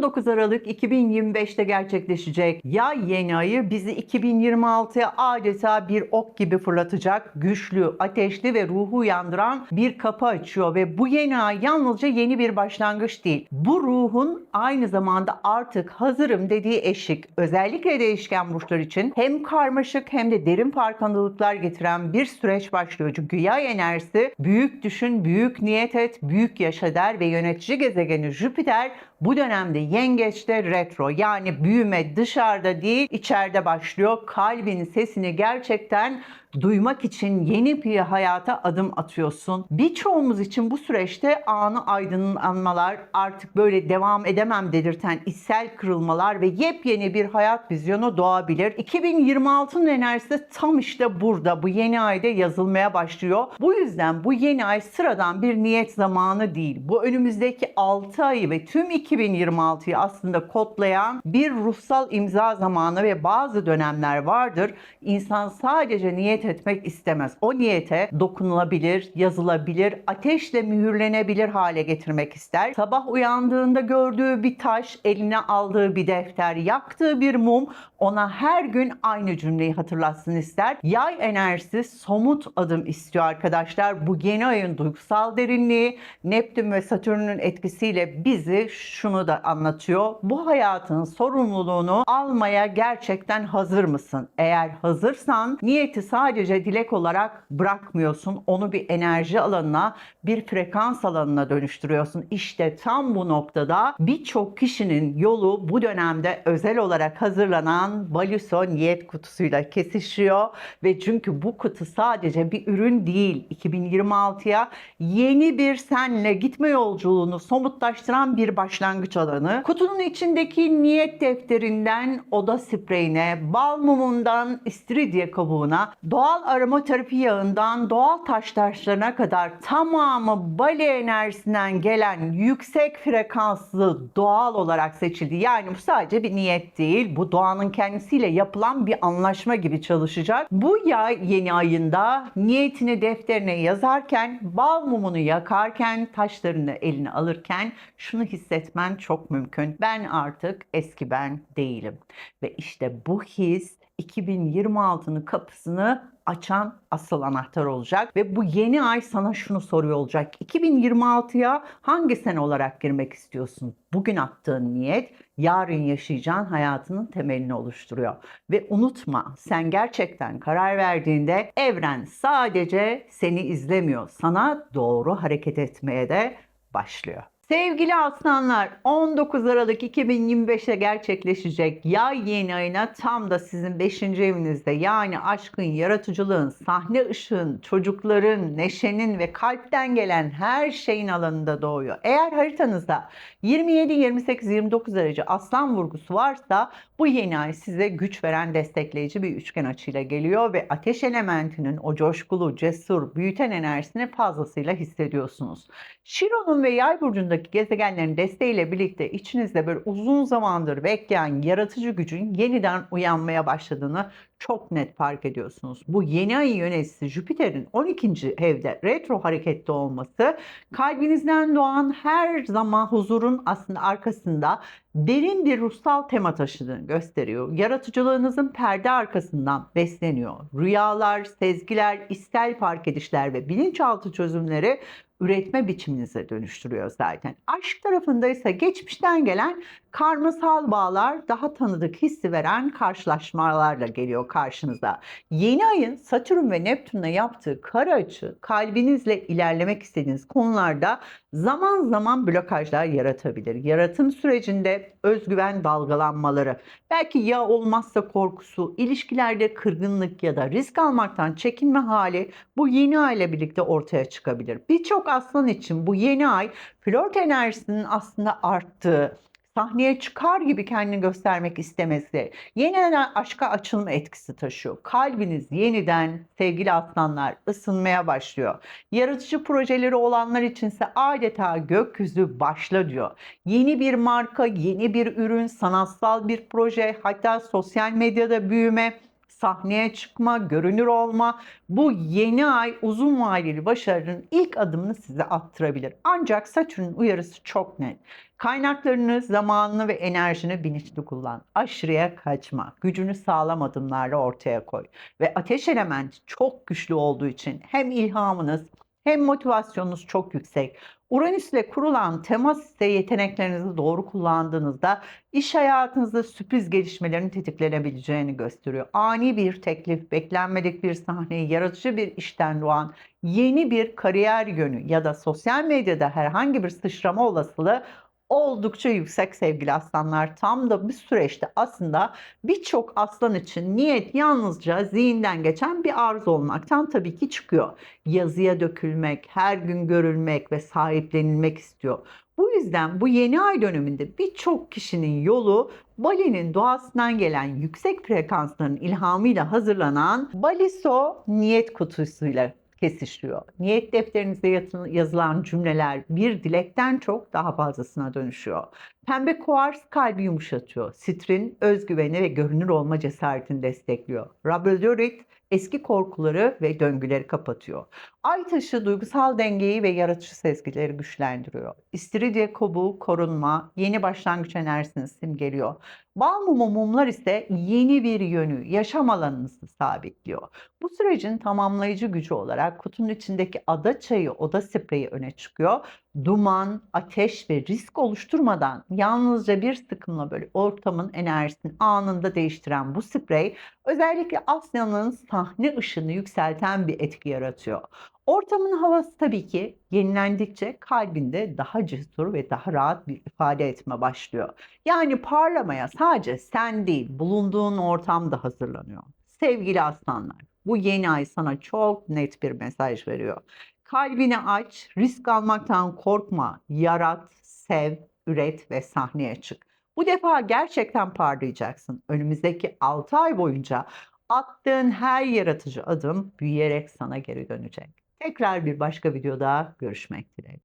19 Aralık 2025'te gerçekleşecek yay yeni ayı bizi 2026'ya adeta bir ok gibi fırlatacak, güçlü, ateşli ve ruhu uyandıran bir kapı açıyor ve bu yeni ay yalnızca yeni bir başlangıç değil. Bu ruhun aynı zamanda artık hazırım dediği eşik. Özellikle değişken burçlar için hem karmaşık hem de derin farkındalıklar getiren bir süreç başlıyor. Çünkü yay enerjisi büyük düşün, büyük niyet et, büyük yaşa der ve yönetici gezegeni Jüpiter bu dönemde yengeçte retro yani büyüme dışarıda değil içeride başlıyor. Kalbin sesini gerçekten duymak için yeni bir hayata adım atıyorsun. Birçoğumuz için bu süreçte anı aydınlanmalar, artık böyle devam edemem dedirten içsel kırılmalar ve yepyeni bir hayat vizyonu doğabilir. 2026'nın enerjisi tam işte burada. Bu yeni ayda yazılmaya başlıyor. Bu yüzden bu yeni ay sıradan bir niyet zamanı değil. Bu önümüzdeki 6 ayı ve tüm 2026'yı aslında kodlayan bir ruhsal imza zamanı ve bazı dönemler vardır. İnsan sadece niyet etmek istemez. O niyete dokunulabilir, yazılabilir, ateşle mühürlenebilir hale getirmek ister. Sabah uyandığında gördüğü bir taş, eline aldığı bir defter, yaktığı bir mum ona her gün aynı cümleyi hatırlatsın ister. Yay enerjisi somut adım istiyor arkadaşlar. Bu yeni ayın duygusal derinliği Neptün ve Satürn'ün etkisiyle bizi şunu da anlatıyor. Bu hayatın sorumluluğunu almaya gerçekten hazır mısın? Eğer hazırsan niyeti sadece dilek olarak bırakmıyorsun. Onu bir enerji alanına, bir frekans alanına dönüştürüyorsun. İşte tam bu noktada birçok kişinin yolu bu dönemde özel olarak hazırlanan Baluso niyet kutusuyla kesişiyor ve çünkü bu kutu sadece bir ürün değil 2026'ya yeni bir senle gitme yolculuğunu somutlaştıran bir başlangıç alanı. Kutunun içindeki niyet defterinden oda spreyine, bal mumundan istiridye kabuğuna, doğal aromaterapi yağından doğal taş taşlarına kadar tamamı Bali enerjisinden gelen yüksek frekanslı doğal olarak seçildi. Yani bu sadece bir niyet değil. Bu doğanın kendisiyle yapılan bir anlaşma gibi çalışacak. Bu yay yeni ayında niyetini defterine yazarken, bal mumunu yakarken, taşlarını eline alırken şunu hissetmen çok mümkün. Ben artık eski ben değilim. Ve işte bu his 2026'nın kapısını açan asıl anahtar olacak ve bu yeni ay sana şunu soruyor olacak. 2026'ya hangi sene olarak girmek istiyorsun? Bugün attığın niyet yarın yaşayacağın hayatının temelini oluşturuyor. Ve unutma sen gerçekten karar verdiğinde evren sadece seni izlemiyor. Sana doğru hareket etmeye de başlıyor. Sevgili aslanlar 19 Aralık 2025'te gerçekleşecek yay yeni ayına tam da sizin 5. evinizde yani aşkın, yaratıcılığın, sahne ışığın, çocukların, neşenin ve kalpten gelen her şeyin alanında doğuyor. Eğer haritanızda 27, 28, 29 derece aslan vurgusu varsa bu yeni ay size güç veren destekleyici bir üçgen açıyla geliyor ve ateş elementinin o coşkulu, cesur, büyüten enerjisini fazlasıyla hissediyorsunuz. Şiron'un ve yay burcundaki gezegenlerin desteğiyle birlikte içinizde böyle uzun zamandır bekleyen yaratıcı gücün yeniden uyanmaya başladığını çok net fark ediyorsunuz. Bu yeni ayın yöneticisi Jüpiter'in 12. evde retro harekette olması kalbinizden doğan her zaman huzurun aslında arkasında derin bir ruhsal tema taşıdığını gösteriyor. Yaratıcılığınızın perde arkasından besleniyor. Rüyalar, sezgiler, istel fark edişler ve bilinçaltı çözümleri üretme biçiminize dönüştürüyor zaten. Aşk tarafında ise geçmişten gelen karmasal bağlar daha tanıdık hissi veren karşılaşmalarla geliyor karşınıza. Yeni ayın Satürn ve Neptün'le yaptığı kara açı kalbinizle ilerlemek istediğiniz konularda zaman zaman blokajlar yaratabilir. Yaratım sürecinde özgüven dalgalanmaları, belki ya olmazsa korkusu, ilişkilerde kırgınlık ya da risk almaktan çekinme hali bu yeni ay ile birlikte ortaya çıkabilir. Birçok aslan için bu yeni ay flört enerjisinin aslında arttığı, sahneye çıkar gibi kendini göstermek istemesi, yeniden aşka açılma etkisi taşıyor. Kalbiniz yeniden sevgili aslanlar ısınmaya başlıyor. Yaratıcı projeleri olanlar içinse adeta gökyüzü başla diyor. Yeni bir marka, yeni bir ürün, sanatsal bir proje, hatta sosyal medyada büyüme, sahneye çıkma, görünür olma. Bu yeni ay uzun vadeli başarının ilk adımını size attırabilir. Ancak Satürn'ün uyarısı çok net. Kaynaklarını, zamanını ve enerjini bilinçli kullan. Aşırıya kaçma. Gücünü sağlam adımlarla ortaya koy. Ve ateş elementi çok güçlü olduğu için hem ilhamınız hem motivasyonunuz çok yüksek. Uranüs ile kurulan temas ise yeteneklerinizi doğru kullandığınızda iş hayatınızda sürpriz gelişmelerin tetiklenebileceğini gösteriyor. Ani bir teklif, beklenmedik bir sahneyi, yaratıcı bir işten doğan yeni bir kariyer yönü ya da sosyal medyada herhangi bir sıçrama olasılığı oldukça yüksek sevgili aslanlar. Tam da bu süreçte aslında birçok aslan için niyet yalnızca zihinden geçen bir arzu olmaktan tabii ki çıkıyor. Yazıya dökülmek, her gün görülmek ve sahiplenilmek istiyor. Bu yüzden bu yeni ay döneminde birçok kişinin yolu Bali'nin doğasından gelen yüksek frekansların ilhamıyla hazırlanan Baliso niyet kutusuyla kesişiyor. Niyet defterinize yazılan cümleler bir dilekten çok daha fazlasına dönüşüyor. Pembe kuars kalbi yumuşatıyor. Sitrin özgüveni ve görünür olma cesaretini destekliyor. Rabedorit eski korkuları ve döngüleri kapatıyor. Ay taşı duygusal dengeyi ve yaratıcı sezgileri güçlendiriyor. İstiridye kobuğu korunma, yeni başlangıç enerjisini simgeliyor. Bal mumu mumlar ise yeni bir yönü, yaşam alanınızı sabitliyor. Bu sürecin tamamlayıcı gücü olarak kutunun içindeki ada çayı, oda spreyi öne çıkıyor. Duman, ateş ve risk oluşturmadan yalnızca bir sıkımla böyle ortamın enerjisini anında değiştiren bu sprey özellikle Asya'nın sahne ışını yükselten bir etki yaratıyor. Ortamın havası tabii ki yenilendikçe kalbinde daha cesur ve daha rahat bir ifade etme başlıyor. Yani parlamaya sadece sen değil, bulunduğun ortam da hazırlanıyor. Sevgili aslanlar, bu yeni ay sana çok net bir mesaj veriyor. Kalbini aç, risk almaktan korkma, yarat, sev, üret ve sahneye çık. Bu defa gerçekten parlayacaksın. Önümüzdeki 6 ay boyunca attığın her yaratıcı adım büyüyerek sana geri dönecek. Tekrar bir başka videoda görüşmek dileğiyle.